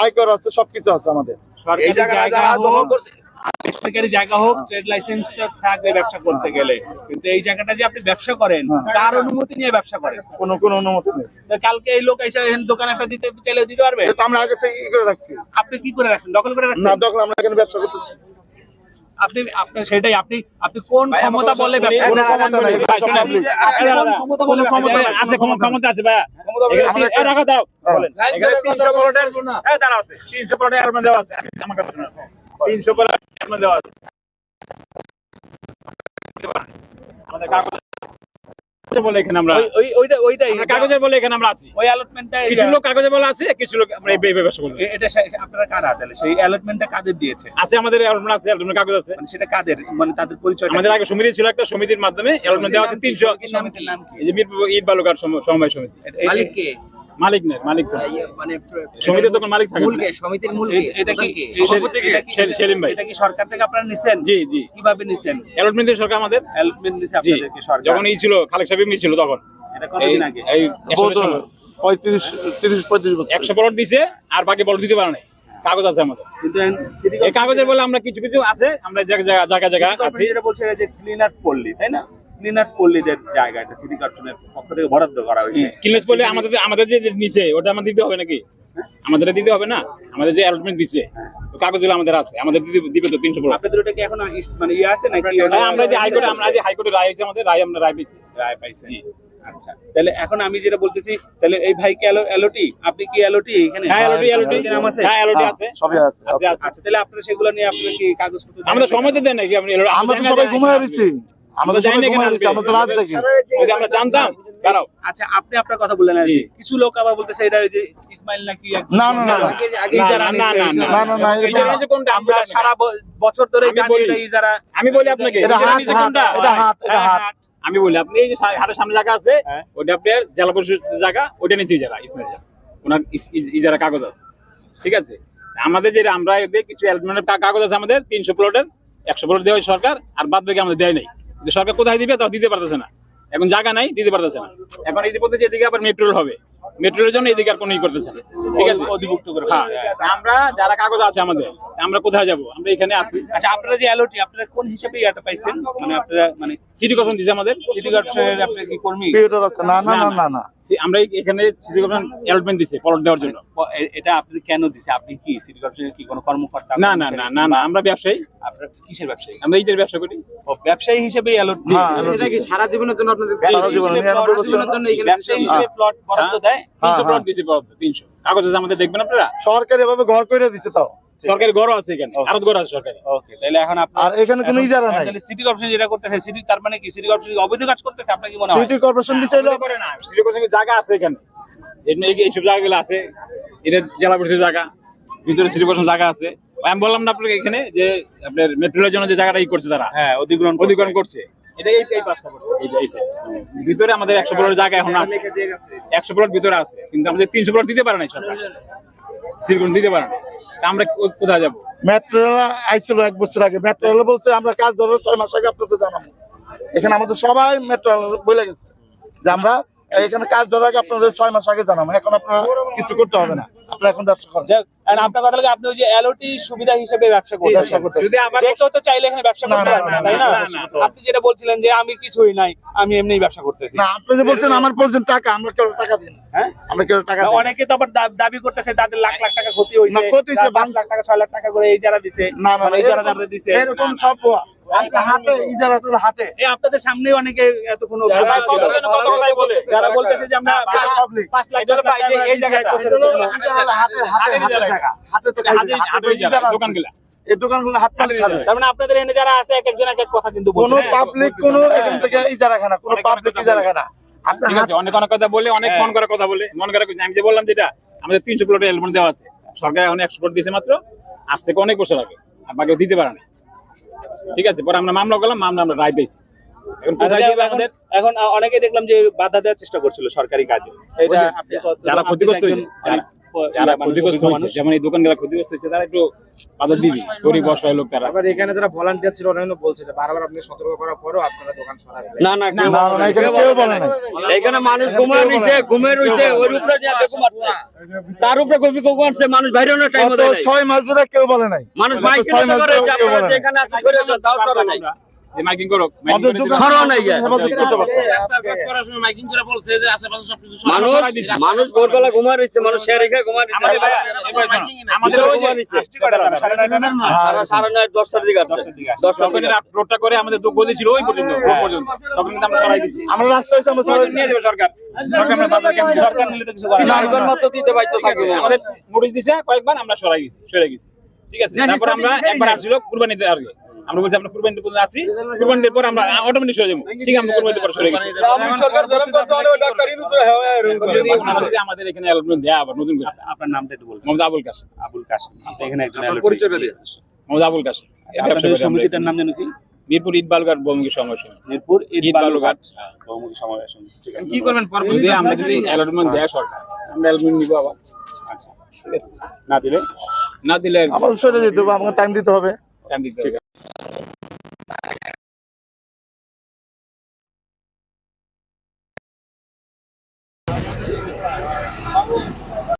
আয়কর আছে সবকিছু আছে আমাদের। সরকারি জায়গা দখল করছে- বেসরকারি জায়গা হোক ট্রেড লাইসেন্স থাকবে ব্যবসা করতে গেলে। কিন্তু এই জায়গাটা যে আপনি ব্যবসা করেন হ্যাঁ। অনুমতি নিয়ে ব্যবসা করেন। কোনো কোনো অনুমতি নেই। কালকে এই লোক এসে দোকান একটা দিতে চাইলে দিতে পারবে? তো আমরা আগে থেকে ই করে রাখছি? আপনি কি করে রাখছেন? দখল করে না রাখছেন? দখল আমরা এখানে ব্যবসা করতেছি। আপনি আপনার সেটাই আপনি আপনি কোন ক্ষমতা বলে ব্যবসা ক্ষমতা। আপনি বলে ক্ষমতা আছে ক্ষমতা আছে ভাইয়া। ক্ষমতা বলে এখানে আমরা তিন- এ রাখো দাও বলেন। তিনশো প্লটের হ্যাঁ দাঁড়াও আছে। তিনশো প্লটের দেওয়া আছে। আমার কথা তিনশো প্লটের দেওয়া আছে। আমাদের কাগজ বলে এখানে আমরা ওই- ওই- ওইটা- ওইটাই। কাগজে বলে এখানে আমরা আছি। ওই allotment টা কিছু লোক কাগজে বলে আছে কিছু লোক আমরা এই ব্যবসা করব এটা আপনারা কার হাতে সেই অ্যালটমেন্টটা কাদের দিয়েছে? আছে আমাদের আছে অ্যালবামের কাগজ আছে। মানে সেটা কাদের? মানে তাদের পরিচয় আমাদের আগে সমিতি ছিল একটা সমিতির মাধ্যমে অ্যালবাম দেওয়া আছে এই যে মিরপুর ঈদ বালুকার সমবায় সমিতি। মালিক কে? মালিক নেই মালিক ইয়ে মানে সমিতির তখন মালিক থাকে সমিতির মূল এটা কি? এটা-? এটা সেলিম ভাই। এটা কি সরকার থেকে আপনারা নিছেন? জি জি। কীভাবে নিছেন? অ্যালটমেন্ট সরকার আমাদের। অ্যালটমেন্ট নিছে আপনাদেরকে সরকার। যখন ই ছিল খালেক সাহেব মি ছিল তখন। এটা কতদিন আগে? এই পঁয়ত্রিশ তিরিশ পঁয়ত্রিশ বছর। একশো বলট দিছে আর বাকি বলট দিতে পারে কাগজ আছে আমাদের। এই কাগজে বলে আমরা কিছু কিছু আছে আমরা জায়গা জায়গা জায়গা জায়গা আছি। যেটা বলছে এটা যে ক্লিনার্স পল্লী তাই না? ক্লিনার্স পল্লীদের জায়গা এটা সিটি কর্পোরেশনের পক্ষ থেকে বরাদ্দ করা হয়েছে। কিনলেস বলে আমাদের আমাদের যে নিচে ওটা আমাদের দিতে হবে নাকি? আমাদের দিতে হবে না? আমাদের যে অ্যালটমেন্ট তো কাগজগুলো আমাদের আছে আমাদের দিবে তো তিনশো বলট আপনাদের ওটা কি এখন মানে ইয়ে আছে নাকি হ্যাঁ, আমরা যে হাইকোর্টে আমরা যে হাইকোর্টে রায় হয়েছে আমাদের রায় আমরা রায় পেয়েছি রায় পাইছেন আচ্ছা তাহলে এখন আমি যেটা বলতেছি তাহলে এই ভাই কি এলোটি আপনি কি এলোটি এখানে? হ্যাঁ এলওটি এলওটি নাম আছে? হ্যাঁ এলওটি হ্যাঁ, আছে। সবই আছে আচ্ছা তাহলে আপনারা সেগুলো নিয়ে আপনারা কি কাগজপত্র নাকি? সময় তো দেন? নাকি? আপনি আমরা তো সবাই ঘুমায় রয়েছি। আমরা জানি না ঘুমায় কেন রয়েছি আমরা তো রাত জাগি। যদি আমরা জানতাম। দাঁড়াও। আচ্ছা আপনি আপনার কথা বললেন আর কিছু লোক আবার বলতেছে এটা ওই যে ইসমাইল নাকি না, না, না, না। না, না, নিছে, না, না, না, না, না, এটা- এটা হচ্ছে কোনটা? আমরা আমি বলি সারা বছর ধরে জানি এটা ইজারা আমি বলি আপনাকে। এটা এটা হাত নিচে হাত কোনটা? এটা হাত এটা হ্যাঁ, হাত আমি বলি আপনি এই যে হাটের সামনে জায়গা আছে হ্যাঁ। ওটা আপনার জেলা পরিষদ জায়গা ওটা নিচে ইজারা ইসমাইল ওনার ইজারা কাগজ আছে। ঠিক আছে? আমাদের যে আমরা কিছু কাগজ আছে আমাদের তিনশো প্লটের একশো প্লট দেওয়া হয় সরকার আর বাদ বাকি আমাদের দেয় নাই। কিন্তু সরকার কোথায় দিবে তাও দিতে পারতেছে না। এখন জায়গা নাই দিতে পারতেছে না। এখন এই যে বলতেছে এদিকে আবার মেট্রোল হবে। মেট্রোলের জন্য এদিকে আর কোনো ই করতেছে না। ঠিক আছে? অধিভুক্ত করে হ্যাঁ আমরা যারা কাগজ আছে আমাদের আমরা কোথায় যাব? আমরা এখানে আছি। আচ্ছা আপনারা যে অ্যালোটি আপনারা কোন হিসাবে ইয়াটা পাইছেন? মানে আপনারা মানে সিটি কর্পোরেশন দিছে আমাদের। সিটি কর্পোরেশনের আপনারা কি কর্মী? না না না। না না। আমরা এখানে সিটি কর্পোরেশন অ্যালটমেন্ট প্লট দেওয়ার জন্য। এটা আপনি কেন দিছে? আপনি কি সিটি কর্পোরেশনের কি কোনো কর্মকর্তা না না না না না আমরা ব্যবসায়ী। আপনারা কিসের ব্যবসায়ী? আমরা এইটার ব্যবসা করি। ও ব্যবসায়ী হিসেবে অ্যালট হ্যাঁ, এটা কি সারা জীবনের জন্য আপনাদের সারা জীবনের জন্য এখানে ব্যবসায়ী হিসেবে প্লট বরাদ্দ দেয় তিনশো হ্যাঁ, প্লট দিচ্ছে বরাদ্দ তিনশো। কাগজ আছে আমাদের দেখবেন আপনারা? সরকার এভাবে ঘর করে দিছে তাও। সরকারি ঘরও আছে এখানে ঘর আছে সরকারি ওকে তাহলে এখন আর এখানে কোনো ইজারা নাই। তাহলে সিটি কর্পোরেশন যেটা করতেছে সিটি তার মানে কি? সিটি কর্পোরেশন অবৈধ কাজ করতেছে? আপনার কি মনে হয়? সিটি কর্পোরেশন হলো করে না। সিটি কর্পোরেশনের জায়গা আছে এখানে। এখানে এই- এইসব জায়গাগুলো আছে? এটা জেলা পরিষদের জায়গা ভিতরে সিটি কর্পোরেশন জায়গা আছে। আমি বললাম না আপনাকে এখানে যে আপনার মেট্রোলের জন্য যে জায়গাটা ই করছে তারা। হ্যাঁ অধিগ্রহণ। অধিগ্রহণ করছে। এটা এই এই পাঁচটা করছে। এই এই side। ভিতরে আমাদের একশো প্লটের জায়গা এখন আছে। একশো প্লট ভিতরে আছে। কিন্তু আমাদের তিনশো প্লট দিতে পারে নাই সরকার। দিতে পারে না আমরা কোথায় যাব? মেট্রো আইছিল এক বছর আগে। মেট্রো বলছে আমরা কাজ ধরো ছয় মাস আগে আপনাদের জানাব। এখানে আমাদের সবাই মেট্রো বলে গেছে যে আমরা এখানে কাজ ধরার আগে আপনাদের ছয় মাস আগে জানাব। এখন আপনারা কিছু করতে হবে না। আপনারা এখন ব্যবসা করেন। আপনার কথা লাগে আপনি ওই যে এলওটি সুবিধা হিসেবে ব্যবসা করতেছেন ব্যবসা করতেছি। যদি আবার যে কেউ তো চাইলে এখানে ব্যবসা করতে পারবে না তাই না। আপনি যেটা বলছিলেন যে আমি কিছুই নাই আমি এমনি ব্যবসা করতেছি। না আপনি যে বলছেন আমার পর্যন্ত টাকা আমরা কেউ টাকা দিন হ্যাঁ? আমরা কেউ টাকা অনেকে তো আবার দাবি করতেছে তাদের লাখ লাখ টাকা ক্ষতি হয়েছে ক্ষতি হয়েছে, তার পাঁচ লাখ টাকা ছয় লাখ টাকা করে এই যারা দিছে না না মানে এই যারা যারা দিছে এরকম সব আজকে হাতে ইজারাটার হাতে। এই আপনাদের সামনে অনেকে যারা বলতেছে যে আমরা পাঁচ- লাখ টাকা এই। দোকানগুলো হাত পালে খাবে। তার মানে আপনাদের এখানে যারা আছে এক একজন এক এক কথা কিন্তু কোনো পাবলিক কোনো এখান থেকে ইজারা খানা কোনো পাবলিক ইজারা খানা ঠিক আছে অনেক অনেক কথা বলে অনেক হ্যাঁ। মন করার কথা বলে। মন করার আমি যে বললাম যেটা আমাদের তিনশো প্লটের এলবন দেওয়া আছে। সরকার এখন একশো প্লট দিয়েছে মাত্র আজ থেকে অনেক বছর আগে। আর বাকি দিতে পারে না। ঠিক আছে পরে আমরা মামলা করলাম মামলা আমরা রায় পেয়েছি। এখন অনেকে দেখলাম যে বাধা দেওয়ার চেষ্টা করছিল সরকারি কাজে। এটা যারা ক্ষতিগ্রস্ত যারা ক্ষতিগ্রস্ত হয়েছে যেমন এই দোকানগুলো ক্ষতিগ্রস্ত হয়েছে তারা একটু বাজার দিবি গরিব অসহায় লোক তারা। আবার এখানে যারা ভলান্টিয়ার ছিল ওরা বলছে যে বারবার আপনি সতর্ক করার পরও আপনারা দোকান সরাবেন। না না না, না না এখানে কেউ বলে নাই এখানে মানুষ ঘুমায় রইছে ঘুমে রইছে ওর উপরে যে বেগু তার উপরে কবি কবি মারছে মানুষ বাইরে না টাইম দেয় ছয় মাস ধরে কেউ বলে নাই। মানুষ ছয় কেউ বলে এখানে করে নাই। যে মাইকিং করো আমাদের মানুষ মানুষ ভোরবেলা মানুষ শেয়ার রেখে ওই? সাড়ে না? হ্যাঁ, তারা সাড়ে নয় দশটার দিকে আসছে দশটার দিকে। আসছে। দশটার তখন দিকে এরা রোডটা করে আমাদের গদি ছিল ওই পর্যন্ত রোড পর্যন্ত। তখন কিন্তু আমরা সরাই দিছি। আমরা রাস্তা হয়েছে আমরা সবাই নিয়ে যাবে সরকার সরকার আমরা বাজার কেমন সরকার নিলে তো কিছু করে না। আসবে মাত্র দিতে বাধ্য থাকবে আমাদের নোটিশ দিছে কয়েকবার আমরা সরাই গেছি সরে গেছি। ঠিক আছে তারপর আমরা একবার আসছিল কুরবানিতে আর কি। আমরা বলছি আমরা কুরবানিতে পর্যন্ত আছি। কুরবানির পর আমরা অটোমেটিক সরে যাব। ঠিক আমরা কুরবানিতে পর সরে গেছি। যদি ওনারা যদি আমাদের এখানে অ্যালটমেন্ট দেয়া আবার নতুন করে। আপনার নামটা একটু বলবেন। মোহাম্মদ আবুল কাশেম। আবুল কাশেম তো এখানে একজন আপনার। পরিচয়টা দিন। মোহাম্মদ আবুল কাশেম। আচ্ছা, আপনাদের সমিতিটার নাম জানো কি? মিরপুর ঈদ বালুঘাট বহুমুখী সমাবেশ মিরপুর ঈদ বালুঘাট। বহুমুখী সমাবেশ ঠিক আছে। কি করবেন পরবর্তী যদি আমরা যদি অ্যালটমেন্ট দেয় সরকার আমরা অ্যালটমেন্ট নিবো আবার। আচ্ছা ঠিক আছে। না দিলে? না দিলে আমাদের সরে যেতে হবে আমাকে টাইম দিতে হবে। টাইম দিতে হবে।